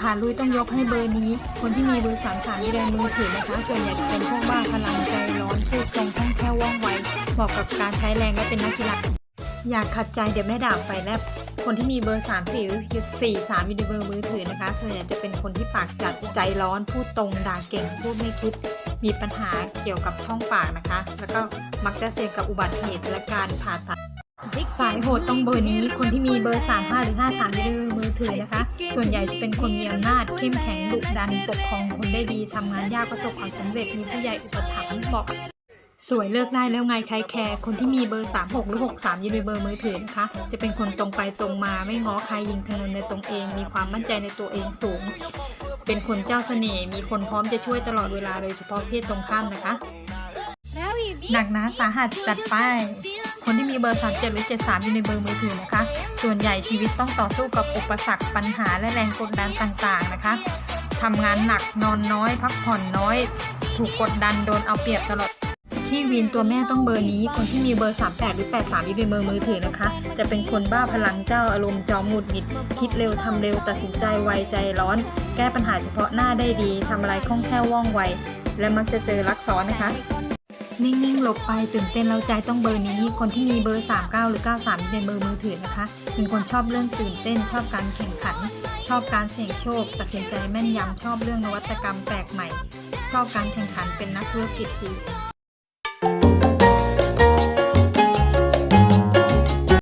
ขาลุยต้องยกให้เบอร์นี้ คนที่มีเบอร์สามสามอยู่ในมือถือนะคะส่วนใหญ่จะเป็นพวกบ้าพลังใจร้อนพูดตรงคล่องแคล่วว่องไวเหมาะกับการใช้แรงและเป็นนักกีฬาอยากขัดใจเดี๋ยวแม่ด่าไฟแลบคนที่มีเบอร์3 4หรือ4 3อยู่ในเบอร์มือถือนะคะ ส่วนใหญ่จะเป็นคนที่ปากจัดใจร้อนพูดตรงด่าเก่งพูดไม่คิด มีปัญหาเกี่ยวกับช่องปากนะคะ แล้วก็มักจะเสี่ยงกับอุบัติเหตุและการผ่าตัดสายโหดต้องเบอร์นี้ คนที่มีเบอร์ 3 5 หรือ 5 3อยู่ในมือ ถือนะคะ ส่วนใหญ่จะเป็นคนมีอำนาจเข้มแข็งดุดันปกครองคนได้ดีทำงานยากประสบความสำเร็จมีผู้ใหญ่อุปถัมภ์เหมาะสวยเลิกได้แล้วไงใครแคร์คนที่มีเบอร์ 3 6 หรือ 6 3อยู่ในเบอร์มือถือนะคะ จะเป็นคนตรงไปตรงมาไม่ง้อใครยิงธนูในตรงเอง มีความมั่นใจในตัวเองสูง เป็นคนเจ้าเสน่ห์มีคนพร้อมจะช่วยตลอดเวลาโดยเฉพาะเพศตรงข้ามนะคะหนักหนาสาหัสจัดไป คนที่มีเบอร์ 37 หรือ 73อยู่ในเบอร์มือถือนะคะส่วนให ญ่ชีวิตต้องต่อสู้กับอุปสรรคปัญหาและแรงกดดันต่างๆนะคะทำงานหนักนอนน้อย พักผ่อนน้อย ถูกกดดันโดนเอาเปรียบตลอดที่วีนตัวแม่ต้องเบอร์นี้ คนที่มีเบอร์ 38 หรือ 83อยู่ในเบอร์มือถือนะคะ จะเป็นคนบ้าพลังเจ้าอารมณ์จอมหงุดหงิด คิดเร็วทำเร็วตัดสินใจไวใจร้อน แก้ปัญหาเฉพาะหน้าได้ดีทำอะไรคล่องแคล่วว่องไว และมักจะเจอรักซ้อนนะคะ นิ่งๆ หลบไปตื่นเต้นเราใจต้องเบอร์นี้ คนที่มีเบอร์ 39 หรือ 93อยู่ในเบอร์มือถือนะคะ เป็นคนชอบเรื่องตื่นเต้น ชอบการแข่งขัน ชอบการเสี่ยงโชค ตัดสินใจแม่นยำชอบเรื่องนวัตกรรมแปลกใหม่ ชอบการแข่งขันเป็นนักธุรกิจดี